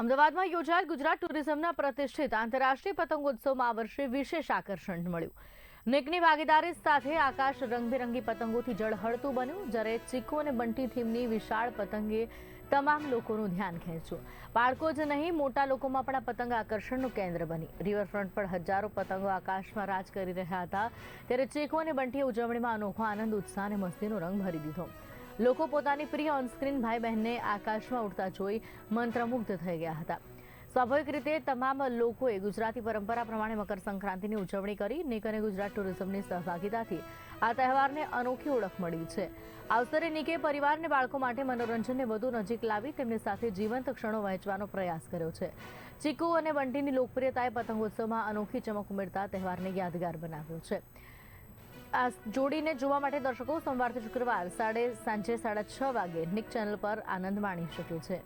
અમદાવાદમાં યોજાયેલ ગુજરાત ટુરિઝમના પ્રતિષ્ઠિત આંતરરાષ્ટ્રીય પતંગોત્સવમાં આ વર્ષે વિશેષ આકર્ષણ મળ્યું. નિકની ભાગીદારી સાથે આકાશ રંગબેરંગી પતંગોથી જળહળતું બન્યું, જ્યારે ચીકુ અને બંટી થીમની વિશાળ પતંગે તમામ લોકોનું ધ્યાન ખેંચ્યું. બાળકો જ નહીં, મોટા લોકોમાં પણ આ પતંગ આકર્ષણનું કેન્દ્ર બની. રિવરફ્રન્ટ પર હજારો પતંગો આકાશમાં રાજ કરી રહ્યા હતા, ત્યારે ચીકુ અને બંટીએ ઉજવણીમાં અનોખો આનંદ, ઉત્સાહ અને મસ્તીનો રંગ ભરી દીધો. લોકો પોતાની પ્રિય ઓનસ્ક્રીન ભાઈ બહેનને આકાશમાં ઉડતા જોઈ મંત્રમુગ્ધ થઈ ગયા હતા. સ્વાભાવિક રીતે તમામ લોકોએ ગુજરાતી પરંપરા પ્રમાણે મકર સંક્રાંતિની ઉજવણી કરી. નિક અને ગુજરાત ટુરિઝમની સહભાગીતાથી આ તહેવારને અનોખી ઓળખ મળી છે. અવસરે નિકે પરિવારને બાળકો માટે મનોરંજનને વધુ નજીક લાવી તેમની સાથે જીવંત ક્ષણો વહેંચવાનો પ્રયાસ કર્યો છે. ચીકુ અને બંટીની લોકપ્રિયતાએ પતંગોત્સવમાં અનોખી ચમક ઉમેરતા તહેવારને યાદગાર બનાવ્યો છે. આ જોડીને જોવા માટે દર્શકો સોમવારથી શુક્રવાર સાડે સાંજે સાડા છ વાગે નિક ચેનલ પર આનંદ માણી શકે છે.